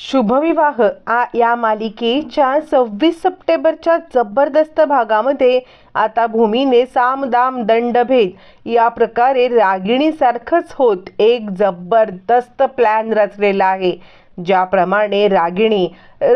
शुभविवाह. आ या मालिकेच्या सव्वीस सप्टेंबरच्या जबरदस्त भागामध्ये आता भूमीने सामदाम दंडभेद. या प्रकारे रागिणीसारखंच होत एक जबरदस्त प्लॅन रचलेला आहे. ज्याप्रमाणे रागिणी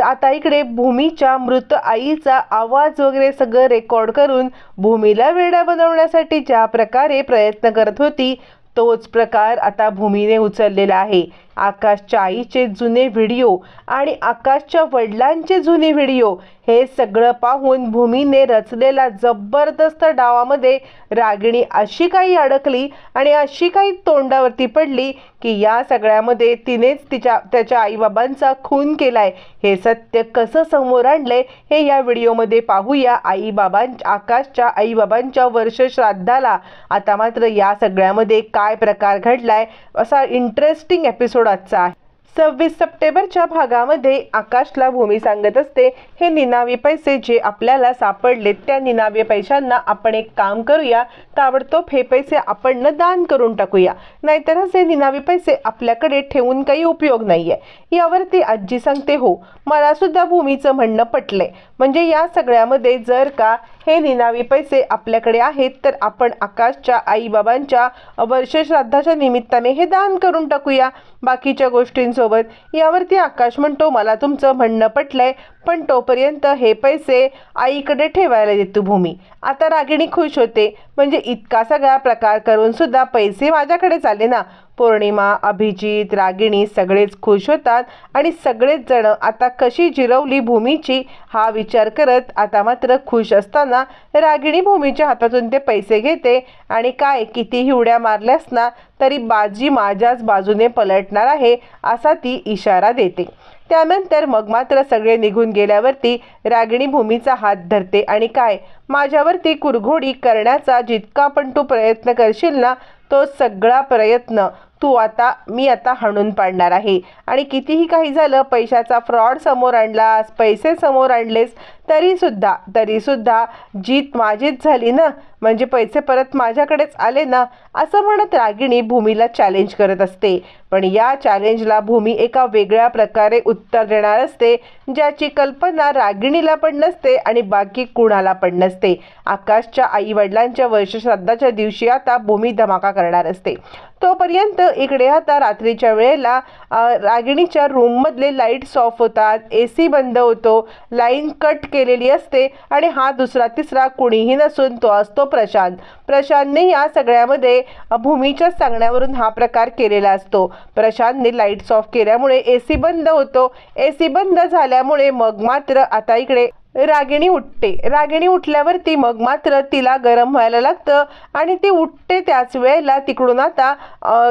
आता इकडे भूमीच्या मृत आईचा आवाज वगैरे सगळं रेकॉर्ड करून भूमीला वेडा बनवण्यासाठी ज्या प्रकारे प्रयत्न करत होती तोच प्रकार आता भूमीने उचललेला आहे. आकाशच्या आईचे जुने व्हिडिओ आणि आकाशच्या वडिलांचे जुने व्हिडिओ हे सगळं पाहून भूमीने रचलेला जबरदस्त डावामध्ये रागिणी अशी काही अडकली आणि अशी काही तोंडावरती पडली की या सगळ्यामध्ये तिनेच तिच्या त्याच्या आईबाबांचा खून केलाय. हे सत्य कसं समोर आणलंय हे या व्हिडिओमध्ये पाहूया आईबाबां आकाशच्या आईबाबांच्या वर्षश्राद्धाला आता मात्र या सगळ्यामध्ये काय प्रकार घडलाय असा इंटरेस्टिंग एपिसोड आजचा आहे. सव्वीस सप्टेंबरच्या भागामध्ये आकाशला भूमी सांगत असते. हे निनावी पैसे जे आपल्याला सापडले त्या निनावी पैशांना आपण एक काम करूया. ताबडतोब हे पैसे आपण न दान करून टाकूया. नाहीतर असे निनावी पैसे आपल्याकडे ठेवून काही उपयोग नाही आहे यावरती आजी सांगते हो मला सुद्धा भूमीचं म्हणणं पटलंय. म्हणजे या सगळ्यामध्ये जर का हे निनावी पैसे आपल्याकडे आहेत तर आपण आकाशच्या आईबाबांच्या वर्षश्राद्धाच्या निमित्ताने हे दान करून टाकूया. बाकीच्या गोष्टींसोबत यावरती आकाश म्हणतो मला तुमचं म्हणणं पटलंय. पण तोपर्यंत हे पैसे आईकडे ठेवायला देतो भूमी. आता रागिणी खुश होते. म्हणजे इतका सगळा प्रकार करून सुद्धा पैसे माझ्याकडेच आले ना. पौर्णिमा अभिजित रागिणी सगळेच खुश होतात आणि सगळेच जण आता कशी जिरवली भूमीची हा विचार करत आता मात्र खुश असताना रागिणी भूमीच्या हातातून ते पैसे घेते आणि काय कितीही उड्या मारल्यास ना तरी बाजी माझ्याच बाजूने पलटणार आहे असा ती इशारा देते. त्यानंतर मग मात्र सगळे निघून गेल्यावरती रागिणी भूमीचा हात धरते आणि काय माझ्यावरती कुरघोडी करण्याचा जितका पण तू प्रयत्न करशील ना तो सगळा प्रयत्न तू आता मी आता हाणून पाडणार आहे. आणि कितीही काही झालं पैशाचा फ्रॉड समोर आणलास पैसे समोर आणलेस तरीसुद्धा तरीसुद्धा जीत माझीच झाली ना? म्हणजे पैसे परत माझ्याकडेच आले ना? असं म्हणत रागिणी भूमीला चॅलेंज करत असते. पण या चॅलेंजला भूमी एका वेगळ्या प्रकारे उत्तर देणार असते ज्याची कल्पना रागिणीला पण नसते आणि बाकी कुणाला पण नसते. आकाशच्या आई वडिलांच्या वर्षश्राद्धाच्या दिवशी आता भूमी धमाका करणार असते. तोपर्यंत इकडे आता रात्रीच्या वेळेला रागिणीच्या रूममधले लाईट्स ऑफ होतात ए सी बंद होतो लाईन कट केलेली असते आणि हा दुसरा तिसरा कुणीही नसून तो असतो प्रशांत. प्रशांतने या सगळ्यामध्ये भूमीच्या सांगण्यावरून हा प्रकार केलेला असतो. प्रशांतने लाईट्स ऑफ केल्यामुळे ए सी बंद होतो. ए सी बंद झाल्यामुळे मग मात्र आता इकडे रागिणी उठते. रागिणी उठल्यावरती मग मात्र तिला गरम व्हायला लागतं आणि ती उठते त्याच वेळेला तिकडून आता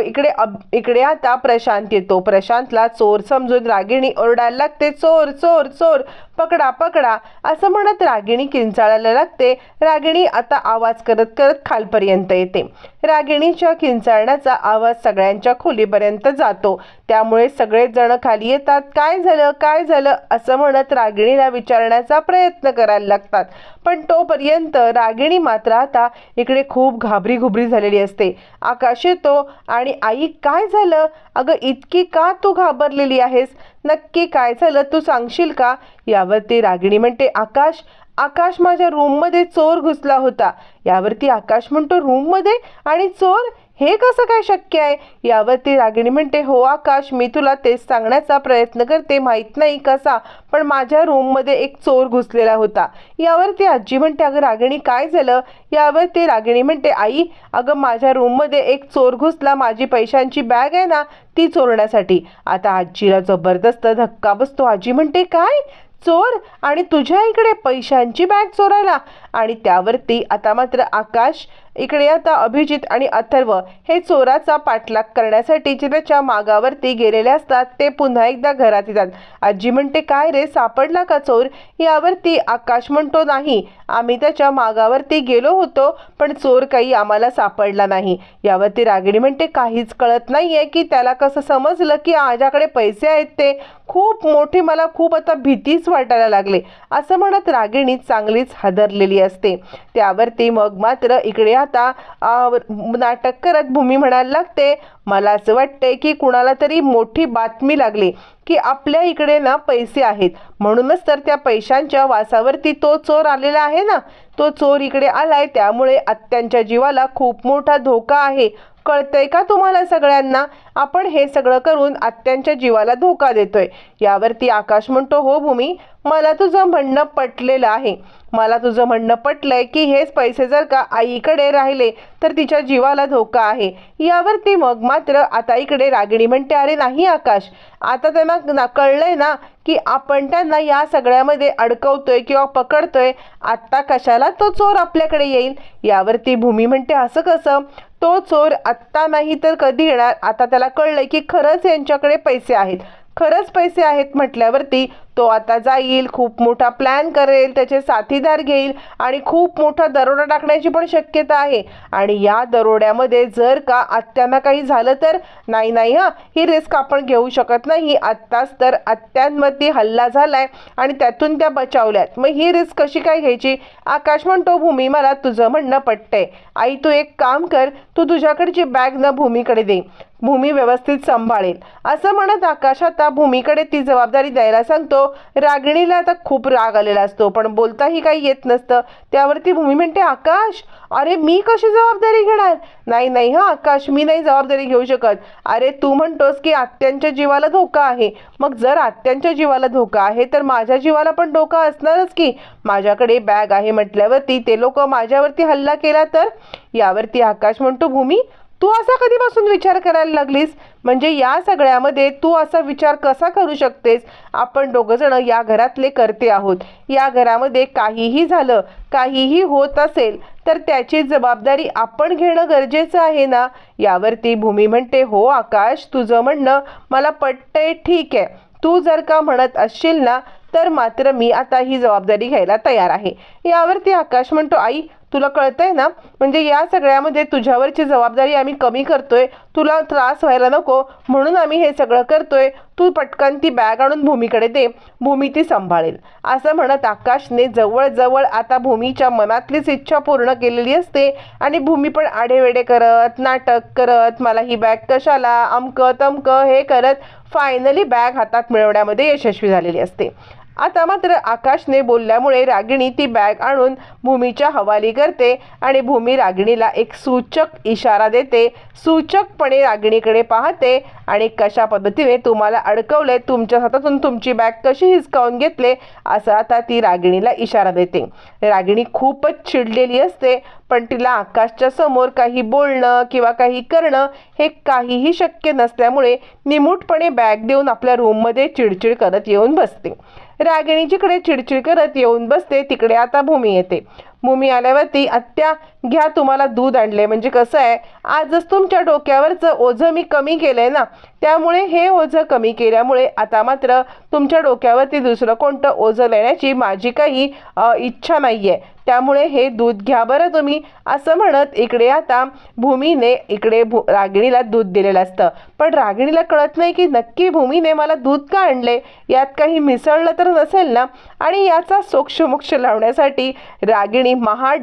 इकडे अब इकडे आता प्रशांत येतो. प्रशांतला चोर समजून रागिणी ओरडायला लागते चोर चोर चोर. पकडा पकडा असं म्हणत रागिणी किंचाळायला लागते. रागिणी आता आवाज करत करत खालपर्यंत येते. रागिणीच्या किंचाळण्याचा आवाज सगळ्यांच्या खोलीपर्यंत जातो. त्यामुळे सगळेच जण खाली येतात. काय झालं? काय झालं? असं म्हणत रागिणीला विचारण्याचा प्रयत्न करायला लागतात. पण तोपर्यंत रागिणी मात्र आता इकडे खूप घाबरी घुबरी झालेली असते. आकाश येतो आणि आई काय झालं? अगं इतकी का तू घाबरलेली आहेस? नक्की काय झालं? तू सांगशील का? यावरती रागिणी म्हणते आकाश आकाश माझ्या रूममध्ये चोर घुसला होता. यावरती आकाश म्हणतो रूममध्ये? आणि चोर? हे कसं काय शक्य आहे? यावरती रागिणी म्हणते हो आकाश मी तुला तेच सांगण्याचा प्रयत्न करते माहीत नाही कसा पण माझ्या रूममध्ये एक चोर घुसलेला होता. यावरती आजी म्हणते अगं रागिणी काय झालं? यावरती रागिणी म्हणते आई अगं माझ्या रूममध्ये एक चोर घुसला माझी पैशांची बॅग आहे ना ती चोरण्यासाठी. आता आजीला जबरदस्त धक्का बसतो. आजी म्हणते काय? चोर आणि तुझ्या इकडे पैशांची बॅग चोरायला. आणि त्यावरती आता मात्र आकाश इकडे आता अभिजित आणि अथर्व हे चोराचा पाठलाग करण्यासाठी जे त्याच्या मागावरती गेलेले असतात. ते पुन्हा एकदा घरात येतात. आजी म्हणते काय रे सापडला का चोर? यावरती आकाश म्हणतो नाही आम्ही त्याच्या मागावरती गेलो होतो पण चोर काही आम्हाला सापडला नाही. यावरती रागिणी म्हणते काहीच कळत नाहीये की त्याला कसं समजलं की माझ्याकडे पैसे आहेत ते? खूप मोठी मला खूप आता भीतीच वाटायला लागले. असं म्हणत रागिणी चांगलीच हादरलेली असते. त्यावरती मग मात्र इकडे आता पाहता नाटक करत भूमी म्हणायला लागते. मला असं वाटतंय की कुणाला तरी मोठी बातमी लागली की आपल्या इकडे ना पैसे आहेत. म्हणूनच तर त्या पैशांच्या वासावरती तो चोर आलेला आहे ना. तो चोर इकडे आलाय त्यामुळे आत्यांच्या जीवाला खूप मोठा धोका आहे. कळतंय का तुम्हाला सगळ्यांना? आपण हे सगळं करून आत्यांच्या जीवाला धोका देतोय. यावरती आकाश म्हणतो हो भूमी मला तुझं म्हणणं पटलेलं आहे. मला तुझं म्हणणं पटलंय की हेच पैसे जर का आईकडे राहिले तर तिच्या जीवाला धोका आहे. यावरती मग मात्र आता इकडे रागिणी म्हणते अरे नाही आकाश आता त्यांना ना कळलंय ना की आपण त्यांना या सगळ्यामध्ये अडकवतोय किंवा पकडतोय आत्ता कशाला तो चोर आपल्याकडे येईल? यावरती भूमी म्हणते असं कसं? तो चोर आत्ता नाही तर कधी येणार? आता त्याला कळलंय की खरंच यांच्याकडे पैसे आहेत. खरंच पैसे आहेत म्हटल्यावरती तो आता जाईल खूप मोठा प्लॅन करेल त्याचे साथीदार घेईल आणि खूप मोठा दरोडा टाकण्याची पण शक्यता आहे. आणि या दरोड्यामध्ये जर का आत्यांना काही झालं तर? नाही नाही हां. ही रिस्क आपण घेऊ शकत नाही. आत्ताच तर आत्यांवरती हल्ला झालाय आणि त्यातून त्या बचावल्यात. मग ही रिस्क कशी काय घ्यायची? आकाश म्हणतो भूमी मला तुझं म्हणणं पटतंय. आई तू एक काम कर. तू तुझ्याकडची बॅग न भूमीकडे दे. भूमी व्यवस्थित सांभाळेल. असं म्हणत आकाश आता भूमीकडे ती जबाबदारी द्यायला सांगतो रागिणीला आता खूप राग आलेला असतो पण बोलताही काही येत नसतं. त्यावरती भूमी म्हणते आकाश अरे मी कशी जबाबदारी घेणार? नाही नाही हा आकाश मी नाही जबाबदारी घेऊ शकत. अरे तू म्हणतोस की आत्यांच्या जीवाला धोका आहे. मग जर आत्यांच्या जीवाला धोका आहे तर माझ्या जीवाला पण धोका असणारच की. माझ्याकडे बॅग आहे म्हटल्यावरती ते लोक माझ्यावरती हल्ला केला तर? यावरती आकाश म्हणतो भूमी तू असा कधीपासून विचार करायला लागलीस? म्हणजे या सगळ्यामध्ये तू असा विचार कसा करू शकतेस? आपण दोघंजणं या घरातले करते आहोत. या घरामध्ये काहीही झालं काहीही होत असेल तर त्याची जबाबदारी आपण घेणं गरजेचं आहे ना? यावरती भूमी म्हणते हो आकाश तुझं म्हणणं मला पटतंय ठीक आहे. तू जर का म्हणत असशील ना तर मात्र मी आता ही जबाबदारी घ्यायला तयार आहे. यावरती आकाश म्हणतो आई तुला कळतंय ना? म्हणजे या सगळ्यामध्ये तुझ्यावरची जबाबदारी आम्ही कमी करतोय. तुला त्रास व्हायला नको. म्हणून आम्ही हे सगळं करतोय. तू पटकन ती बॅग आणून भूमीकडे दे. भूमी ती सांभाळेल. असं म्हणत आकाशने जवळजवळ आता भूमीच्या मनातलीच इच्छा पूर्ण केलेली असते. आणि भूमी पण आढेवेढे करत नाटक करत मला ही बॅग कशाला? अमकं तमकं हे करत फायनली बॅग हातात मिळवण्यामध्ये यशस्वी झालेली असते. आता मात्र आकाशने बोलल्यामुळे रागिणी ती बॅग आणून भूमीच्या हवाली करते आणि भूमी रागिणीला एक सूचक इशारा देते. सूचकपणे रागिणीकडे पाहते आणि कशा पद्धतीने तुम्हाला अडकवले तुमच्या हातातून तुमची बॅग कशी हिसकावून घेतले असं आता ती रागिणीला इशारा देते. रागिणी खूपच चिडलेली असते पण तिला आकाशच्या समोर काही बोलणं किंवा काही करणं हे काहीही शक्य नसल्यामुळे निमूटपणे बॅग देऊन आपल्या रूममध्ये चिडचिड करत येऊन बसते. रागिणी जिकडे चिडचिड करत येऊन बसते तिकडे आता भूमी येते. भूमी आल्यावरती आत्या घ्या तुम्हाला दूध आणले. म्हणजे कसं आहे आजच तुमच्या डोक्यावरचं ओझं मी कमी केलंय ना त्यामुळे हे ओझं कमी केल्यामुळे आता मात्र तुमच्या डोक्यावरती दुसरं कोणतं ओझं लेण्याची माझी काही इच्छा नाही आहे त्यामुळे हे दूध घ्या बरं तुम्ही असं म्हणत इकडे आता भूमीने इकडे भू रागिणीला दूध दिलेलं असतं. पण रागिणीला कळत नाही की नक्की भूमीने मला दूध का आणले? यात काही मिसळलं तर नसेल ना? आणि याचा सोक्षमोक्ष लावण्यासाठी रागिणी महा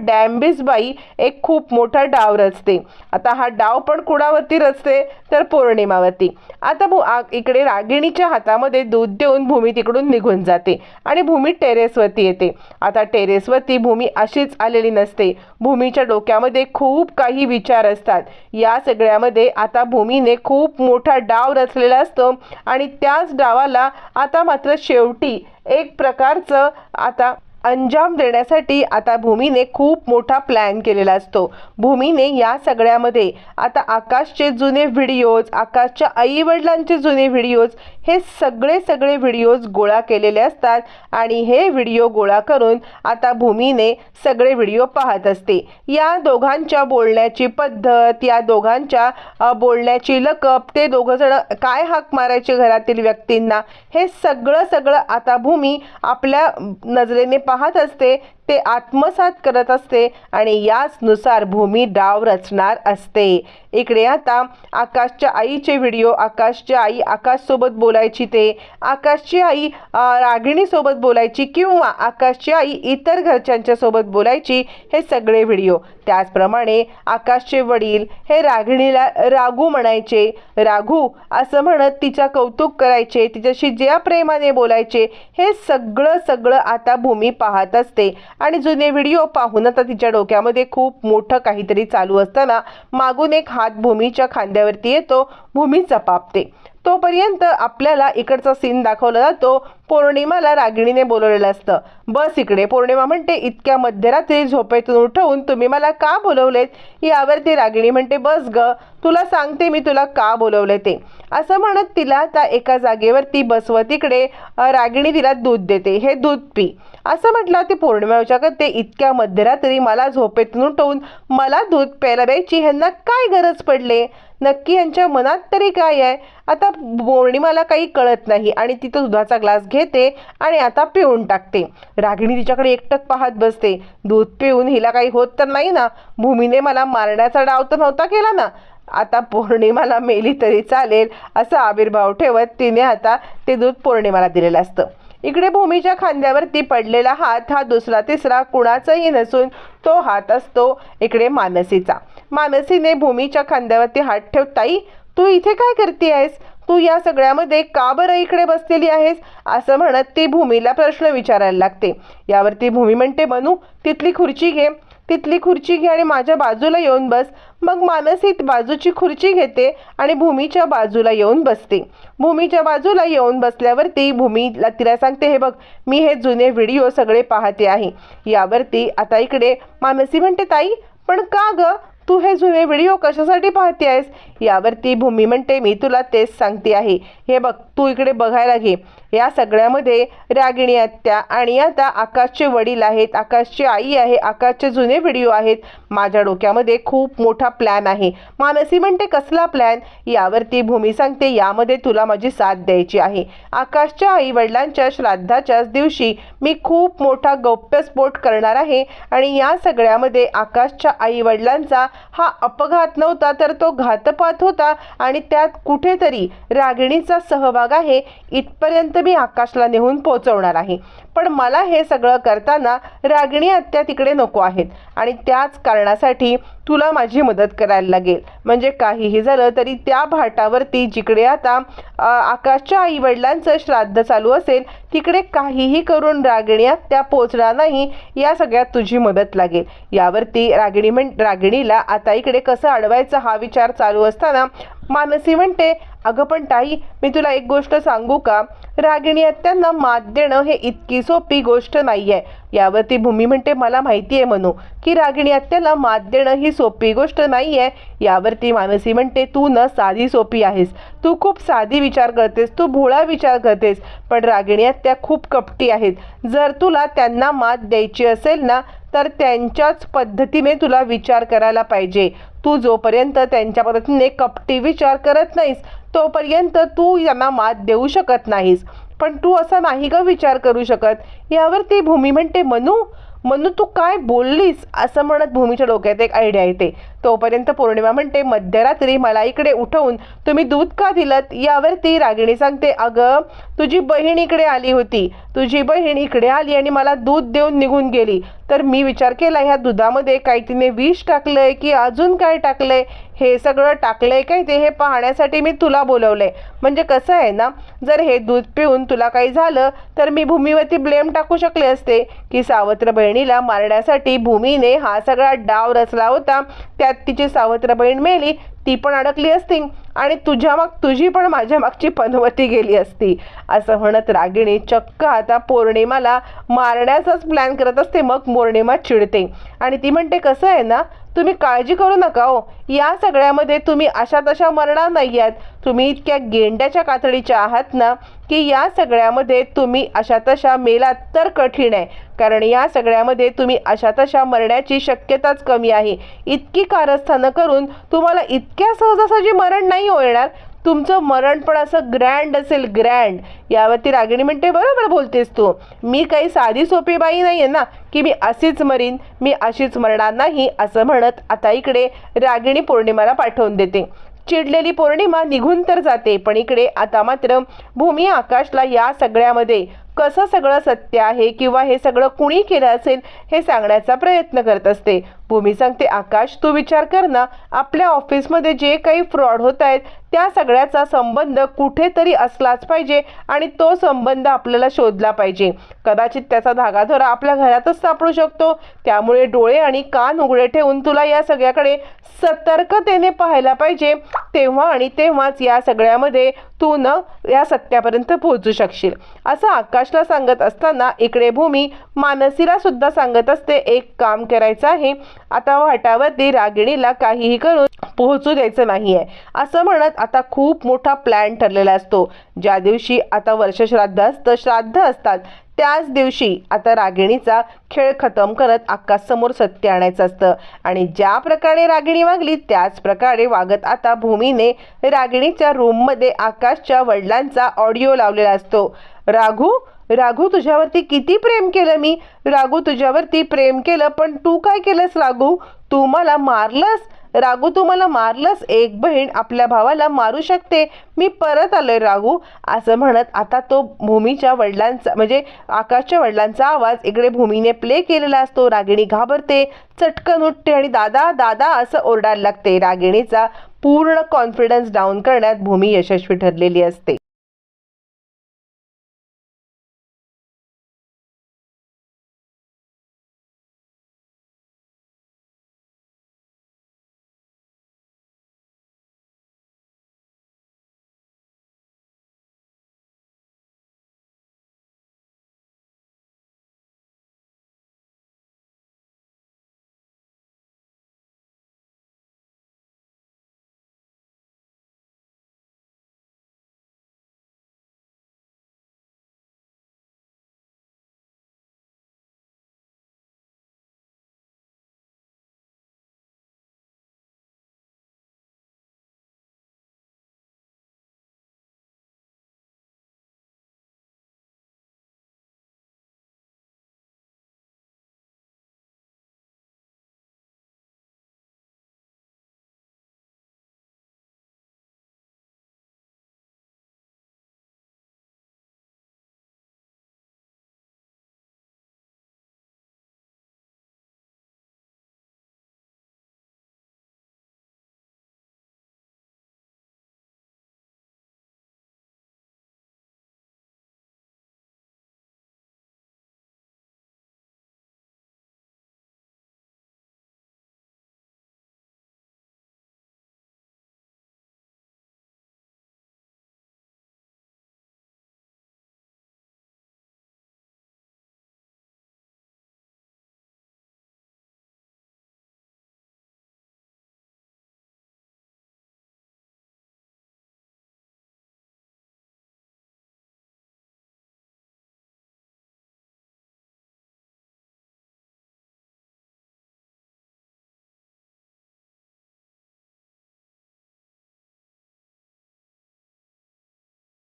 बाई एक खूप मोठा डाव रचते. आता हा डाव पण कुणावरती रचते? तर पौर्णिमावरती. आता भू इकडे रागिणीच्या हातामध्ये दूध देऊन भूमी तिकडून निघून जाते आणि भूमी टेरेसवरती येते. आता टेरेसवरती भूमी अशीच आलेली नसते. भूमीच्या डोक्यामध्ये खूप काही विचार असतात. या सगळ्यामध्ये आता भूमीने खूप मोठा डाव रचलेला असतो आणि त्याच डावाला आता मात्र शेवटी एक प्रकारचं आता अंजाम देण्यासाठी आता भूमीने खूप मोठा प्लॅन केलेला असतो. भूमीने या सगळ्यामध्ये आता आकाशचे जुने व्हिडिओज आकाशच्या आईवडिलांचे जुने व्हिडिओज हे सगळे सगळे व्हिडिओज गोळा केलेले असतात आणि हे व्हिडिओ गोळा करून आता भूमीने सगळे व्हिडिओ पाहत असते. या दोघांच्या बोलण्याची पद्धत या दोघांच्या बोलण्याची लकप ते दोघंजण काय हाक मारायचे घरातील व्यक्तींना हे सगळं सगळं आता भूमी आपल्या नजरेने पाहत असते ते आत्मसात करत असते आणि याचनुसार भूमी डाव रचणार असते. इकडे आता आकाशच्या आईचे व्हिडिओ आकाशच्या आई आकाशसोबत बोलायची ते आकाशची आई रागिणीसोबत बोलायची किंवा आकाशची आई इतर घरच्यांच्यासोबत बोलायची हे सगळे व्हिडिओ. त्याचप्रमाणे आकाशचे वडील हे रागिणीला रागू म्हणायचे. राघू असं म्हणत तिच्या कौतुक करायचे तिच्याशी ज्या प्रेमाने बोलायचे हे सगळं सगळं आता भूमी पाहत असते. आणि जुने व्हिडिओ पाहून आता तिच्या डोक्यामध्ये खूप मोठं काहीतरी चालू असताना मागून एक हात भूमीच्या खांद्यावरती येतो भूमी चपापते. तोपर्यंत आपल्याला इकडचा सीन दाखवला जातो. पौर्णिमाला रागिणीने बोलवलेलं असतं. बस इकडे पौर्णिमा म्हणते इतक्या मध्यरात्री झोपेतून उठवून तुम्ही मला का बोलवलेत? यावरती रागिणी म्हणते बस ग तुला सांगते मी तुला का बोलवले ते. असं म्हणत तिला त्या एका जागेवरती बसवत तिकडे रागिणी तिला दूध देते हे दूध पी. असं म्हटलं ते पौर्णिमा विचार ते इतक्या मध्यरात्री मला झोपेतून उठवून मला दूध प्यायला द्यायची ह्यांना काय गरज पडले? नक्की यांच्या मनात तरी काय आहे? आता पौर्णिमाला काही कळत नाही आणि ती तो दुधाचा ग्लास घेते आणि आता पिऊन टाकते. रागिणी तिच्याकडे एकटक पाहत बसते. दूध पिऊन हिला काही होत तर नाही ना? भूमीने मला मारण्याचा डाव तर नव्हता केला ना? आता पौर्णिमाला मेली तरी चालेल असा आविर्भाव ठेवत तिने आता ते दूध पौर्णिमाला दिलेलं असतं. इकडे भूमीच्या खांद्यावरती पडलेला हात हा दुसरा तिसरा कुणाचाही नसून तो हात असतो इकडे मानसीचा. मानसीने भूमीच्या खांद्यावरती हात ठेव ताई तू इथे काय करते आहेस तू या सगळ्यामध्ये का बरं इकडे बसलेली आहेस? असं म्हणत ती भूमीला प्रश्न विचारायला लागते. यावरती भूमी म्हणते बनू तिथली खुर्ची घे. तिथली खुर्ची घे आणि माझ्या बाजूला येऊन बस. मग मानसी बाजूची खुर्ची घेते आणि भूमीच्या बाजूला येऊन बसते. भूमीच्या बाजूला येऊन बसल्यावरती भूमीला तिला सांगते हे बघ मी हे जुने व्हिडिओ सगळे पाहते आहे. यावरती आता इकडे मानसी म्हणते ताई पण का ग? तू हे जुने व्हिडिओ कशासाठी पाहते आहेस? यावरती भूमी म्हणते मी तुला तेच सांगते आहे. हे बघ तू इकडे बघायला घे. या सगळ्यामध्ये रागिणी आत्या आणि आता आकाशचे वडील आहेत आकाशची आई आहे आकाशचे जुने व्हिडिओ आहेत. माझ्या डोक्यामध्ये खूप मोठा प्लॅन आहे. मानसी म्हणते कसला प्लॅन यावरती भूमी सांगते यामध्ये तुला माझी साथ द्यायची आहे. आकाशच्या आई वडिलांच्या श्राद्धाच्याच दिवशी मी खूप मोठा गौप्यस्फोट करणार आहे आणि या सगळ्यामध्ये आकाशच्या आई वडिलांचा हा अपघात नव्हता तर तो घातपात होता आणि त्यात कुठेतरी रागिणीचा सहभाग आहे. इथपर्यंत मी आकाशला नेहून पोहोचवणार आहे. पण मला हे सगळं करताना रागिणी आत्या तिकडे नको आहेत. आणि त्याच कारणासाठी तुला माझी मदत करायला लागेल. म्हणजे काहीही झालं तरी त्या भाटावरती जिकडे आता आकाशच्या आई वडिलांचं श्राद्ध चालू असेल तिकडे काहीही करून रागिणी त्या पोचणार नाही या सगळ्यात तुझी मदत लागेल. यावरती रागिणी म्हण रागिणीला आता इकडे कसं अडवायचं हा विचार चालू असताना मानसी म्हणते अगं पण ताई मी तुला एक गोष्ट सांगू का? रागिणी आत्यांना मात देणं हे इतकी सोपी गोष्ट नाही आहे यावरती भूमी म्हणते मला माहिती आहे म्हणू की रागिणी आत्याला मात देणं ही सोपी गोष्ट नाही आहे यावरती मानसी म्हणते तू न साधी सोपी आहेस. तू खूप साधी विचार करतेस. तू भोळा विचार करतेस. पण रागिणी आत्या खूप कपटी आहेत. जर तुला त्यांना मात द्यायची असेल ना तर त्यांच्याच पद्धतीने तुला विचार करायला पाहिजे. तू जोपर्यंत त्यांच्या पद्धतीने कपटी विचार करत नाहीस तोपर्यंत तू यांना मात देऊ शकत नाहीस. पण तू असा नाही ग विचार करू शकत. यावर ती भूमी म्हणते मनू मनू तू काय बोललीस? असं म्हणत भूमीच्या डोक्यात एक आयडिया येते. तोपर्यंत पौर्णिमा म्हणते मध्यरात्री मला इकडे उठवून तुम्ही दूध का दिलत? यावरती रागिणी सांगते अगं तुझी बहीण इकडे आली होती. तुझी बहीण इकडे आली आणि मला दूध देऊन निघून गेली. तर मी विचार केला ह्या दुधामध्ये काही तिने विष टाकलंय की अजून काय टाकलंय? हे सगळं टाकलंय काय ते हे पाहण्यासाठी मी तुला बोलवलंय. म्हणजे कसं आहे ना जर हे दूध पिऊन तुला काही झालं तर मी भूमीवरती ब्लेम टाकू शकले असते. की सावत्र बहिणीला मारण्यासाठी भूमीने हा सगळा डाव रचला होता. त्या त्यात तिची सावत्र बहीण मेली ती पण अडकली असती. आणि तुझ्या माग तुझी पण माझ्या मागची पनवती गेली असती. असं म्हणत रागिणी चक्क आता पौर्णिमाला मारण्याचाच प्लॅन करत असते. मग पौर्णिमा चिडते. आणि ती म्हणते कसं आहे ना तुम्ही काळजी करू नका हो. या सगळ्यामध्ये तुम्ही अशा तशा मरणार नाही आहात तुम्ही इतक्या गेंड्याच्या कातडीच्या आहात ना की या सगळ्यामध्ये तुम्ही अशा तशा मेलात तर कठीण आहे. कारण या सगळ्यामध्ये तुम्ही अशा तशा मरण्याची शक्यताच कमी आहे. इतकी कारस्थानं करून तुम्हाला इतक्या सहजासहजी मरण नाही होणार? तुमचं मरण पण असं ग्रँड असेल ग्रँड यावरती रागिणी म्हणते बरोबर बोलतेस तू. मी काही साधी सोपी बाई नाही आहे ना की मी अशीच मरीन मी अशीच मरणार नाही असं म्हणत आता इकडे रागिणी पौर्णिमाला पाठवून देते. चिडलेली पौर्णिमा निघून तर जाते पण इकडे आता मात्र भूमी आकाशला या सगळ्यामध्ये कसं सगळं सत्य आहे किंवा हे सगळं कुणी केलं असेल हे सांगण्याचा प्रयत्न करत असते. भूमी सांगते आकाश तू विचार कर ना आपल्या ऑफिसमध्ये जे काही फ्रॉड होत आहेत त्या सगळ्याचा संबंध कुठेतरी असलाच पाहिजे आणि तो संबंध आपल्याला शोधला पाहिजे. कदाचित त्याचा धागाधोरा आपल्या घरातच सापडू शकतो. त्यामुळे डोळे आणि कान उघडे ठेवून तुला या सगळ्याकडे सतर्कतेने पाहायला पाहिजे. तेव्हा आणि तेव्हाच या सगळ्यामध्ये तू न या सत्यापर्यंत पोहोचू शकशील. असं आकाशला सांगत असताना इकडे भूमी मानसीला सुद्धा सांगत असते एक काम करायचं आहे आता वाटावरती रागिणीला काहीही करून पोहोचू द्यायचं नाही आहे असं म्हणत आता खूप मोठा प्लॅन ठरलेला असतो. ज्या दिवशी आता वर्षश्राद्ध असतं श्राद्ध असतात त्याच दिवशी आता रागिणीचा खेळ खतम करत आकाशसमोर सत्य आणायचं असतं. आणि ज्या प्रकारे रागिणी वागली त्याच प्रकारे वागत आता भूमीने रागिणीच्या रूममध्ये आकाशच्या वडिलांचा ऑडिओ लावलेला असतो. राघू राघू तुझ्यावरती किती प्रेम केलं मी? राघू तुझ्यावरती प्रेम केलं पण तू काय केलंस राघू? तू मला मारलंस? राघू तू मला मारलंस? एक बहीण आपल्या भावाला मारू शकते. मी परत आलोय राघू. असं म्हणत आता तो भूमीच्या वडिलांचा म्हणजे आकाशच्या वडिलांचा आवाज इकडे भूमीने प्ले केलेला असतो. रागिणी घाबरते चटकन उठते आणि दादा दादा असं ओरडायला लागते. रागिणीचा पूर्ण कॉन्फिडन्स डाऊन करण्यात भूमी यशस्वी ठरलेली असते.